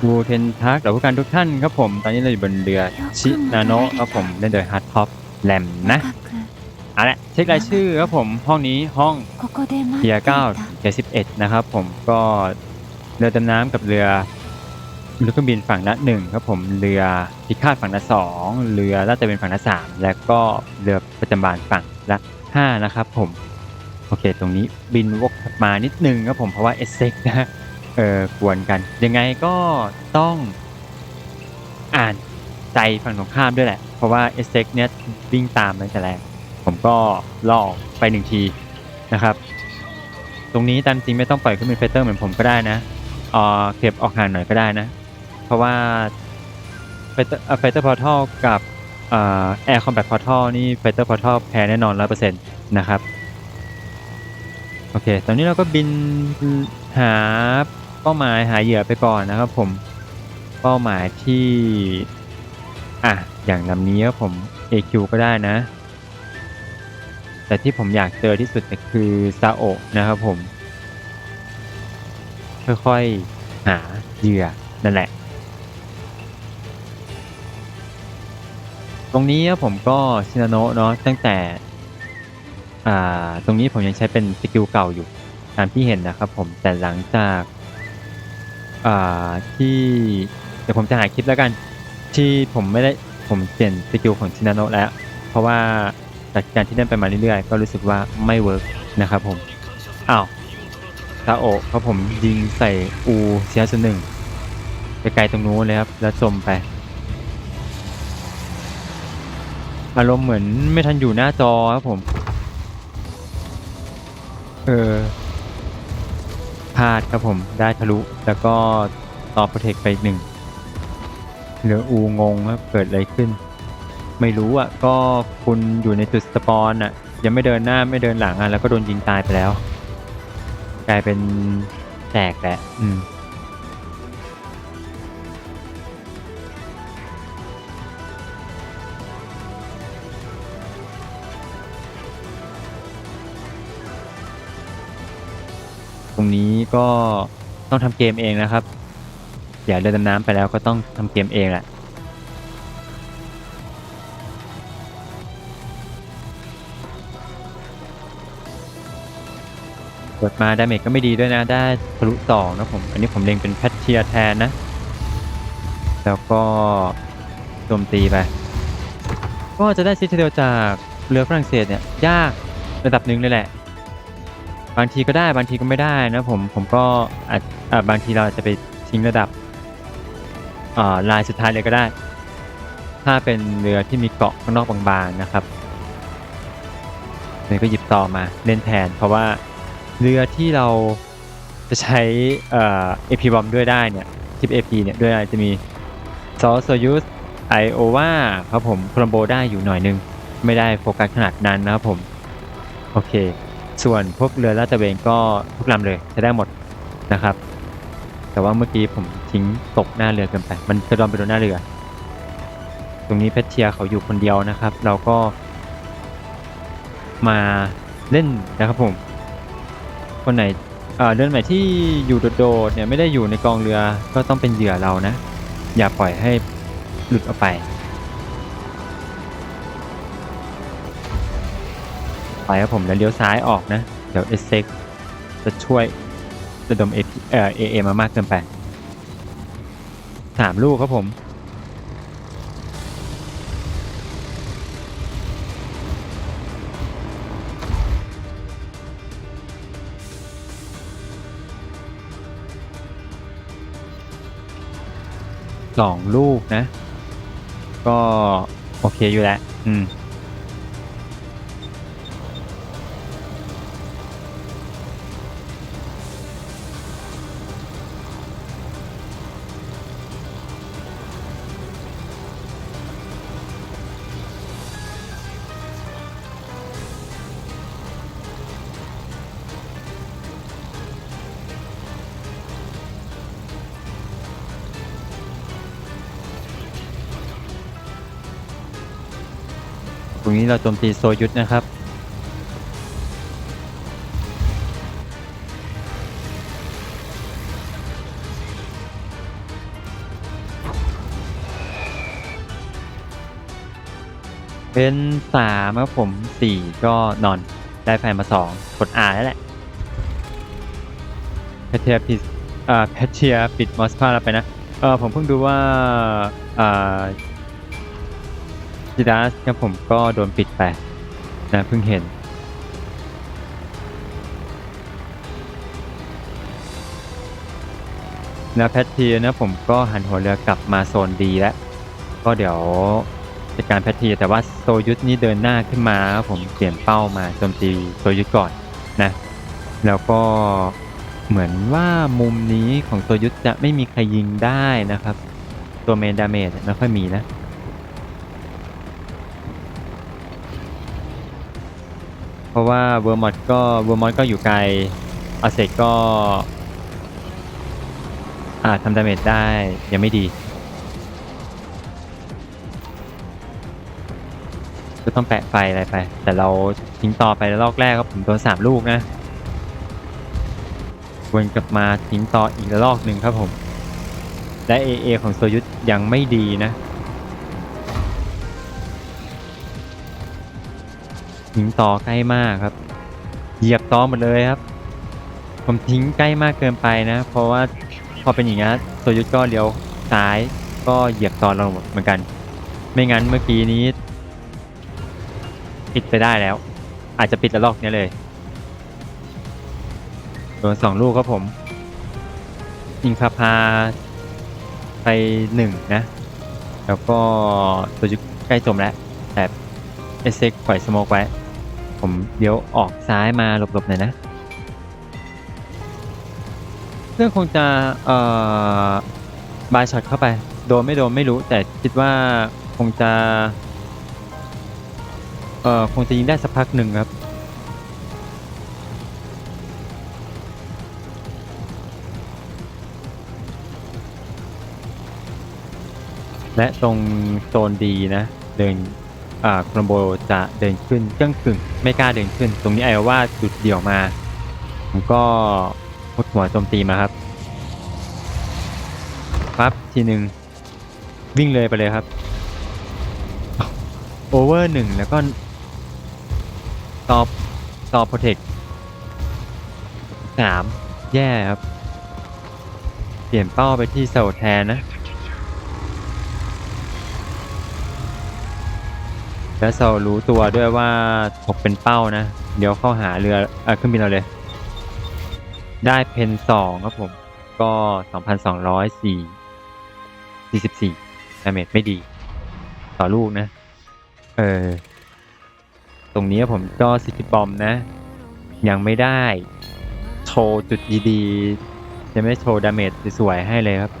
ทูเทนทักหรือผู้การทุกท่านครับผม ตอนนี้เราอยู่บนเรือชินาโนะครับผมเล่นโดยฮาร์ดท็อปแลมนะเอาละเช็ครายชื่อครับผมห้องนี้ห้องเทียเก้าเจ็ดสิบเอ็ดนะครับผมก็เรือดำน้ำกับเรือเรือเครื่องบินฝั่งละหนึ่งครับผมเรือพิฆาตฝั่งละสองเรือลาดตะเวนฝั่งละสามแล้วก็เรือประจำบานฝั่งละห้านะครับผมโอเค ตรงนี้บินวกมานิดนึงครับผมเพราะว่าเอสเซ็กนะ เออกวนกัน ยังไงก็ต้องอ่านใจฝั่งตรงข้ามด้วยแหละ เพราะว่าเอสเซ็กเนี่ยวิ่งตามตั้งแต่แรกผมก็ล่อไปหนึ่งทีนะครับ ตรงนี้ตามจริงไม่ต้องปล่อยขึ้นเป็นเฟเตอร์เหมือนผมก็ได้นะเอ่อเก็บออกห่างหน่อยก็ได้นะ เพราะว่าเฟเตอร์เฟเตอร์พอร์ทัลกับแอร์คอมแบทพอร์ทัลนี่เฟเตอร์พอร์ทัลแพ้แน่นอนร้อยเปอร์เซ็นต์นะครับ โอเค ตอนนี้เราก็บินหา เป้าหมายหาเหยื่อไปก่อนนะครับผมเป้าหมายที่อะอย่างลำนี้ครับผม AQ ก็ได้นะ แต่ที่ผมอยากเจอที่สุดคือซาโอะนะครับผม ค่อยๆหาเหยื่อนั่นแหละ ตรงนี้ผมก็ชินาโนะเนาะตั้งแต่อ่าตรงนี้ผมยังใช้เป็นสกิลเก่าอยู่ตามที่เห็นนะครับผมแต่หลังจาก อ่าที่เดี๋ยวผมจะหาคลิปแล้วกัน ที่ผมไม่ได้ผมเปลี่ยนสกิลของชินาโนะแล้ว เพราะว่าจากการที่เล่นไปมาเรื่อยๆ ก็รู้สึกว่าไม่เวิร์กนะครับผมอ้าวซาโอะเพราะผมยิงใส่อูเซียสุนหนึ่งไปไกลตรงนู้นเลยครับ แล้วจมไป อารมณ์เหมือนไม่ทันอยู่หน้าจอครับผม เออ พลาดครับผมได้ทะลุแล้วก็ต่อโปรเทคไปอีกหนึ่งเหลืออูงงครับเกิดอะไรขึ้น ไม่รู้อะก็คุณอยู่ในจุดสปอนอะยังไม่เดินหน้าไม่เดินหลังอะแล้วก็โดนยิงตายไปแล้ว กลายเป็นแตกแหละอืม รงนี้ก็ต้องทำเกมเองนะครับ อย่าเดินดำน้ำไปแล้วก็ต้องทำเกมเองแหละเปิดมาดาเมจก็ไม่ดีด้วยนะ ได้ทะลุสองนะผม อันนี้ผมเล็งเป็นแพทเทียแทนนะ แล้วก็โจมตีไป ก็จะได้ซิทเดียวจากเรือฝรั่งเศสเนี่ย ยากระดับหนึ่งเลยแหละ บางทีก็ได้บางทีก็ไม่ได้นะผมผมก็อาจอาบางทีเราอาจจะไปทิ้งระดับลายสุดท้ายเลยก็ได้ ถ้าเป็นเรือที่มีเกาะข้างนอกบางๆนะครับเลยก็หยิบต่อมาเล่นแทน เพราะว่าเรือที่เราจะใช้เอ่อ AP บอมด้วยได้เนี่ยทิป AP เนี่ยด้วยอะไรจะมีซอสโซยุสไอโอวาครับผมโคลัมโบได้อยู่หน่อยนึง ไม่ได้โฟกัสขนาดนั้นนะครับผม โอเค ส่วนพวกเรือลาดตระเวนก็ทุกลำเลยใช้ได้หมดนะครับ แต่ว่าเมื่อกี้ผมทิ้งตกหน้าเรือเกินไป มันกระดอนไปโดนหน้าเรือ ตรงนี้เพชรเชียเขาอยู่คนเดียวนะครับ เราก็มาเล่นนะครับผม คนไหนเอ่อเรือไหนที่อยู่โดดๆเนี่ยไม่ได้อยู่ในกองเรือก็ต้องเป็นเหยื่อเรานะ อย่าปล่อยให้หลุดออกไป ไปครับผมแล้วเลี้ยวซ้ายออกนะ เดี๋ยวเอสเซ็กจะช่วยระดมเอเอ่อเอเอมามากเกินไปสามลูกครับผม สองลูกนะ ก็ โอเคอยู่แหละอืม งนี้เราโจมตีโซยุทธนะครับ เป็นสามครับผมสี่ก็นอนได้แฟนมาสองกดอาแล้วแหละแพทเทียปิดอ่าแพทเทียปิดมอสพาเราไปนะ เออผมเพิ่งดูว่าอ่า จิดัสครับผมก็โดนปิดไปนะเพิ่งเห็นแล้วแพทเทียนะผมก็หันหัวเรือกลับมาโซนดีแล้ว ก็เดี๋ยวจัดการแพทเทียแต่ว่าโซยุทธนี่เดินหน้าขึ้นมาผมเปลี่ยนเป้ามาโจมตีโซยุทธก่อนนะ แล้วก็เหมือนว่ามุมนี้ของโซยุทธจะไม่มีใครยิงได้นะครับ ตัวเมนดาเมจไม่ค่อยมีนะ เพ ราะว่าเวอร์มอดก็เวอร์มอดก็อยู่ไกลอาเซกก็อาจทำดาเมจได้ยังไม่ดี ก็ต้องแปะไฟอะไรไป แต่เราทิ้งต่อไปแล้วลอกแรกก็ผมโดนสามลูกนะวนกลับมาทิ้งต่ออีกระลอกหนึ่งครับผม และ AA ของโซยุทธยังไม่ดีนะ ทิ้งต่อใกล้มากครับ เหยียบต่อหมดเลยครับ ผมทิ้งใกล้มากเกินไปนะ เพราะว่าพอเป็นอย่างนี้โซยุทธก็เลี้ยวซ้ายก็เหยียบต่อเราเหมือนกัน ไม่งั้นเมื่อกี้นี้ ปิดไปได้แล้ว อาจจะปิดระลอกนี้เลยโดนสองลูกครับผมยิงคาพาไปหนึ่งนะ แล้วก็ตัวจุใกล้จมแล้วแต่เอสเซ็กปล่อยสโมกไว้ ผมเดี๋ยวออกซ้ายมาหลบๆหน่อยนะเรื่องคงจะเอ่อบายช็อตเข้าไป โดนไม่โดนไม่รู้ แต่คิดว่าคงจะเอ่อคงจะยิงได้สักพักหนึ่งครับและตรงโซนดีนะ เดิน โครมโบจะเดินขึ้นเครื่องกึ่งไม่กล้าเดินขึ้น ตรงนี้ไอว่าจุดเดี่ยวมาผมก็มุดหัวโจมตีมาครับปั๊บทีหนึ่งวิ่งเลยไปเลยครับโอเวอร์หนึ่งแล้วก็ตอบตอบโปรเทคสามแย่ครับ เปลี่ยนเป้าไปที่เซลแทนนะ แล้วเซลรู้ตัวด้วยว่าถกเป็นเป้านะ เดี๋ยวเข้าหาเรือเออเครื่องบินเราเลย ได้เพนสองครับผม ก็สองพันสองร้อยสี่สี่สิบสี่ดาเมจไม่ดี ต่อลูกนะ เออ ตรงนี้ผมก็ซิกิบอมนะ ยังไม่ได้ โชว์จุดดีๆ จะไม่โชว์ดาเมจสวยๆให้เลยครับ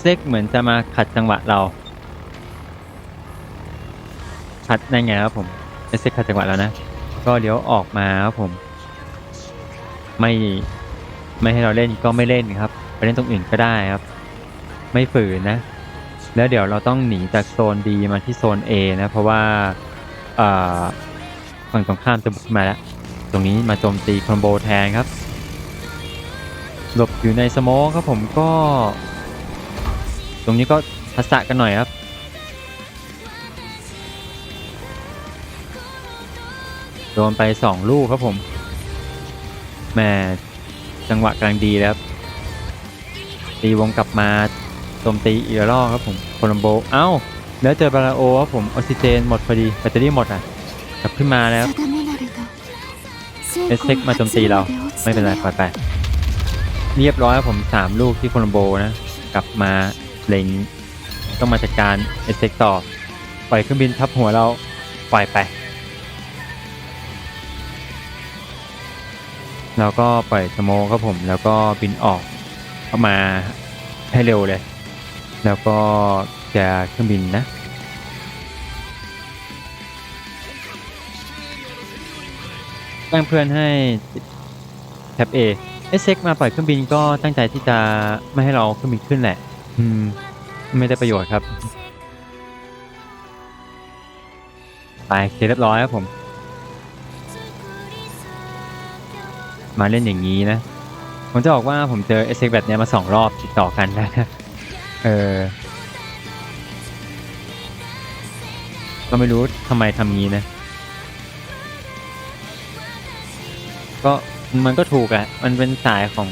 เซ็กเหมือนจะมาขัดจังหวะเรา ขัดได้ไงครับผมเซ็กขัดจังหวะแล้วนะ ก็เดี๋ยวออกมาครับผม ไม่ไม่ให้เราเล่นก็ไม่เล่นครับ ไปเล่นตรงอื่นก็ได้ครับ ไม่ฝืนนะ แล้วเดี๋ยวเราต้องหนีจากโซนดีมาที่โซน A นะ เพราะว่าฝั่งตรงข้ามจะบุกมาแล้ว ตรงนี้มาโจมตีคอมโบแทนครับ หลบอยู่ในสโมองครับผมก็ ตรงนี้ก็ทักษะกันหน่อยครับ โดนไปสองลูกครับผมแหม่จังหวะกลางดีแล้วครับตีวงกลับมาโจมตีอีกรอบครับผมโคลัมโบ เอ้า แล้วเจอบาราโอครับผมออกซิเจนหมดพอดีแบตเตอรี่หมดอะกลับขึ้นมาแล้วเอสเซ็กมาโจมตีเราไม่เป็นไรปล่อยไป เรียบร้อยครับผมสามลูกที่โคลัมโบนะ กลับมา เล็งต้องมาจัดการเอสเซ็กต่อ ปล่อยเครื่องบินทับหัวเราปล่อยไป แล้วก็ปล่อยสโมครับผม แล้วก็บินออกเข้ามาให้เร็วเลย แล้วก็จะเครื่องบินนะกแจ้งเพื่อนให้แท็บ A เอสเซ็กมาปล่อยเครื่องบินก็ตั้งใจที่จะไม่ให้เราเครื่องบินขึ้นแหละ อืม ไม่ได้ประโยชน์ครับ ไปเคลียร์เรียบร้อยครับผม มาเล่นอย่างนี้นะ ผมจะบอกว่าผมเจอเอสเซ็กแบบเนี้ยมาสองรอบติดต่อกันแล้วนะเออก็ไม่รู้ทำไมทำงี้นะ ก็มันก็ถูกอะมันเป็นสายของ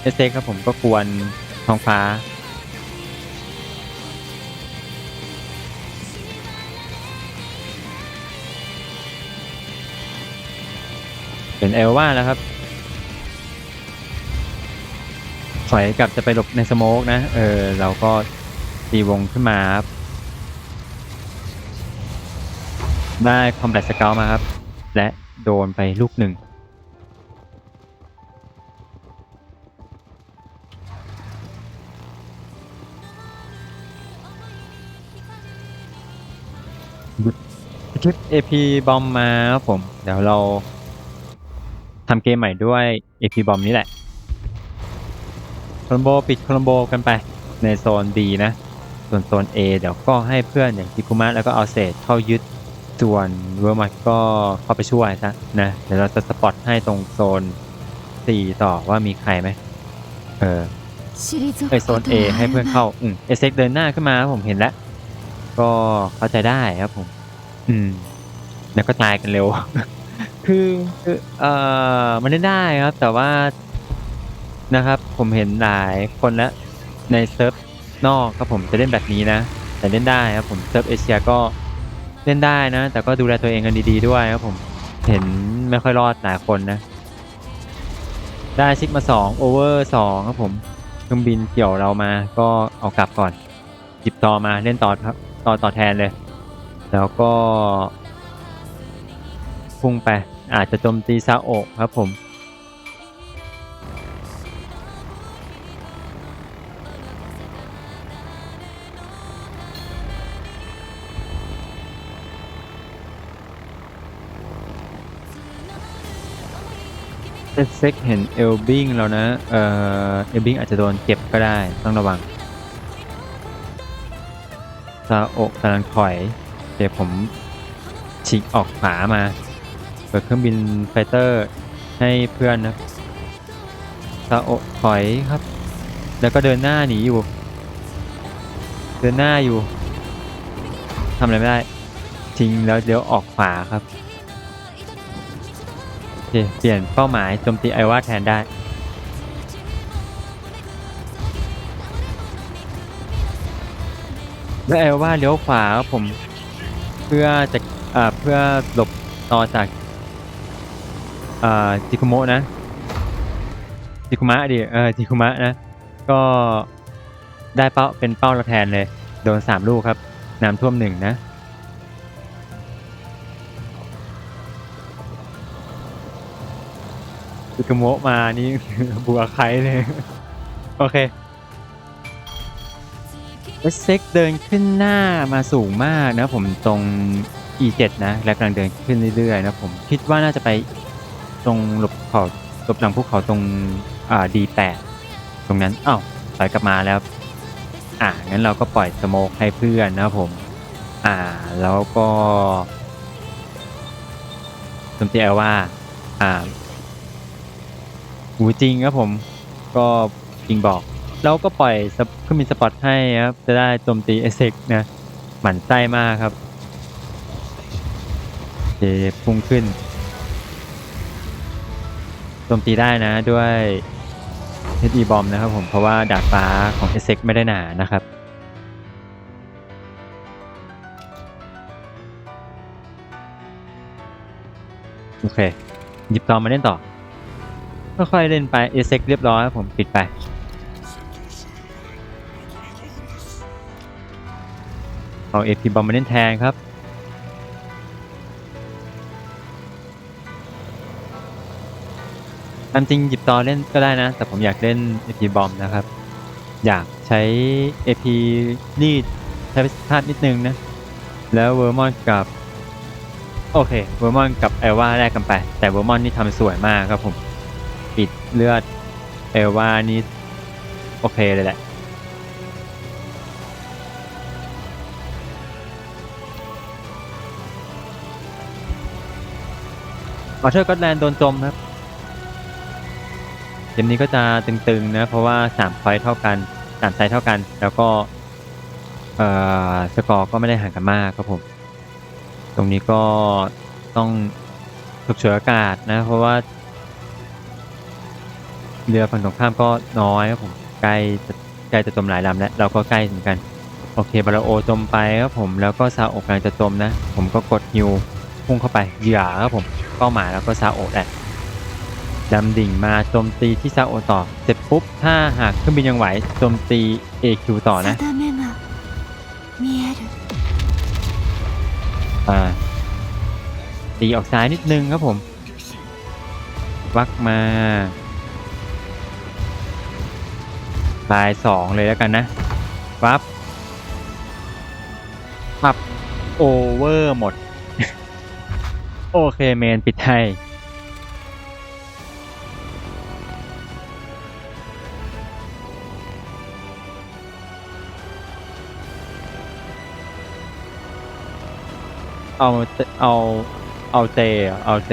เอสเครับผมก็ควรท้องฟ้า เป็นเอลว่าแล้วครับถอยกลับจะไปหลบในสโมกนะ เออ เราก็ตีวงขึ้นมาครับ ได้คอมแบทสเกลมาครับ และโดนไปลูกหนึ่ง คลิป AP บอมมาครับผม เดี๋ยวเรา ทำเกมใหม่ด้วย AP บอมนี้แหละโคลัมโบปิดโคลัมโบกันไปในโซน D นะ ส่วนโซน A เดี๋ยวก็ให้เพื่อนอย่างทิคุมะแล้วก็เอาเศษเข้ายึดส่วนเวอร์มัดก็เข้าไปช่วยซะนะ เดี๋ยวเราจะสปอตให้ตรงโซน 4 ต่อว่ามีใครไหมเออไปโซน A ให้เพื่อนเข้าอืมเอเซ็กเดินหน้าขึ้นมาผมเห็นแล้ว ก็เข้าใจได้ครับผม อืม แล้วก็ตายกันเร็ว คือคือ เอ่อ มันเล่นได้ครับ แต่ว่านะครับ ผมเห็นหลายคนแล้วในเซิร์ฟนอกครับผมจะเล่นแบบนี้นะ แต่เล่นได้ครับผมเซิร์ฟเอเชียก็เล่นได้นะ แต่ก็ดูแลตัวเองกันดีๆด้วยครับผมเห็นไม่ค่อยรอดหลายคนนะ ได้ซิกมาสองโอเวอร์สองครับผมเครื่องบินเกี่ยวเรามาก็เอากลับก่อนหยิบต่อมาเล่นต่อครับต่อต่อแทนเลย แล้วก็ พุ่งไป อาจจะโจมตีซาโอะครับผมเซ็กเซ็กเห็นเอลบิงแล้วนะ เอ่อเอลบิงอาจจะโดนเก็บก็ได้ต้องระวังซาโอะกำลังถอย เดี๋ยวผมฉีกออกขวามา เปิดเครื่องบินไฟเตอร์ให้เพื่อนนะซาโอถอยครับ แล้วก็เดินหน้าหนีอยู่ เดินหน้าอยู่ทำอะไรไม่ได้ทิ้งแล้วเดี๋ยวออกขวาครับโอเคเปลี่ยนเป้าหมายโจมตีไอวาแทนได้แล้วไอว่าเลี้ยวขวาผมเพื่อจะเพื่อหลบต่อจาก อ่าจิคุโมะนะจิคุมะดิเออจิคุมะนะ ก็ได้เป้าเป็นเป้าเราแทนเลย โดนสามลูกครับ น้ำท่วมหนึ่งนะจิคุโมะมานี่ บัวไคเลยโอเคเอสเซ็กเดินขึ้นหน้ามาสูงมากนะผมตรง E7 นะ และกำลังเดินขึ้นเรื่อยๆนะผมคิดว่าน่าจะไป ตรงหลบเขาหลบหลังภูเขาตรงอ่า D8 ตรงนั้นอ้าวถอยกลับมาแล้ว อ่างั้นเราก็ปล่อยสโมกให้เพื่อนนะครับผม อ่าแล้วก็โจมตีแอลว่า อ่าหูจริงครับผมก็จริงบอกแล้วก็ปล่อยสปขึ้นมีสปอตให้ครับจะได้โจมตีเอเซกนะหมั่นไส้มากครับเจพุ่งขึ้น โจมตีได้นะด้วย HE บอมนะครับผมเพราะว่าดาดฟ้าของเอเซกไม่ได้หนานะครับโอเค หยิบตอมาเล่นต่อค่อยๆเล่นไปเอเซกเรียบร้อยครับผมปิดไปเอาเอพีบอมมาเล่นแทนครับ ตามจริงหยิบตอเล่นก็ได้นะ แต่ผมอยากเล่น AP บอมนะครับ อยากใช้ AP รีดใช้ประสิทธิภาพนิดนึงนะ แล้วเวอร์มอนกับ โอเค เวอร์มอนกับเอลวาแลกกันไป แต่เวอร์มอนนี่ทำสวยมากครับผม ปิดเลือดเอลวานี่โอเคเลยแหละออเทอร์ก็แลนด์โดนจมครับ เกมนี้ก็จะตึงๆนะเพราะว่า3พอยเท่ากัน3ไซส์เท่ากัน แล้วก็เอ่อสกอร์ก็ไม่ได้ห่างกันมากครับผม ตรงนี้ก็ต้องถูกฉวยโอกาสนะ เพราะว่า เรือฝั่งตรงข้ามก็น้อยครับผมใกล้จะใกล้จะจมหลายลำแล้วเราก็ใกล้เหมือนกัน โอเคบาราโอจมไปครับผมแล้วก็ซาโอกำลังจะจมนะ ผมก็กดฮิวพุ่งเข้าไปเหยื่อครับผมเป้าหมายแล้วก็ซาโอแหละ ดำดิ่งมาโจมตีที่ซาโอต่อ เสร็จปุ๊บ ถ้าหากเครื่องบินยังไหวโจมตี AQ ต่อนะตีออกซ้ายนิดนึงครับผม วักมาลายสองเลยแล้วกันนะวับปับโอเวอร์หมด โอเคเมนปิดให้ เอาเอาเอาเจเอาเจ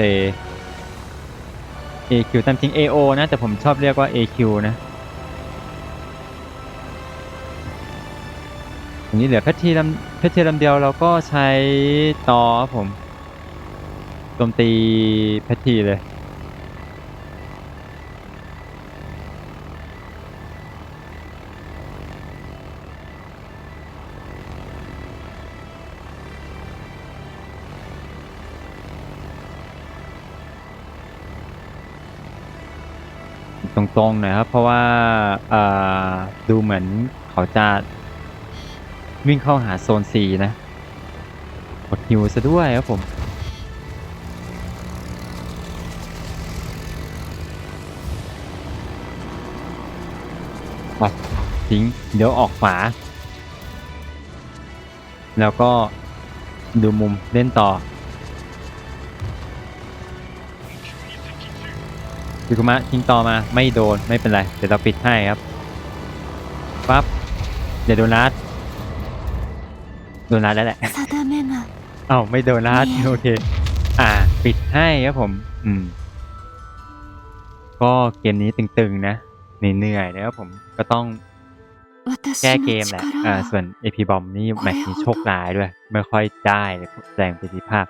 AQ ตามจริง AO นะ แต่ผมชอบเรียกว่า AQ นะอันนี้เหลือเพชรทีลำเพชรทีลำเดียวเราก็ใช้ต่อผมโจมตีเพชรทีเลย ตรงๆหน่อยครับ เพราะว่าดูเหมือนเขาจะวิ่งเข้าหาโซน C นะกดฮิวซะด้วยครับผมปัดทิ้ง เดี๋ยวออกขวาแล้วก็ดูมุมเล่นต่อ ยูกุมะทิ้งต่อมาไม่โดนไม่เป็นไร เดี๋ยวเราปิดให้ครับปั๊บเดี๋ยวโดนัทโดนัทแล้วแหละเอ้าไม่โดนัทโอเค อ่า ปิดให้ครับผม อืม ก็เกมนี้ตึงๆนะเหนื่อยๆนะครับผมก็ต้องแก้เกมแหละ อ่า ส่วนเอพีบอมนี่แม็กซี่โชคร้ายด้วย ไม่ค่อยได้แสดงประสิทธิภาพ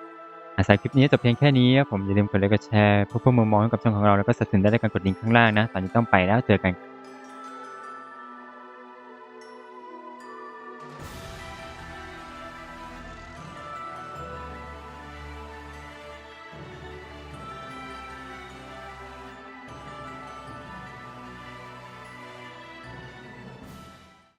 อาสายคลิปนี้จบเพียงแค่นี้ครับผมอย่าลืมกดไลค์กดแชร์เพื่อเพิ่มมุมมองให้กับช่องของเราแล้วก็สนับสนุนได้ด้วยการกดลิงก์ข้างล่างนะ ตอนนี้ต้องไปแล้วเจอกัน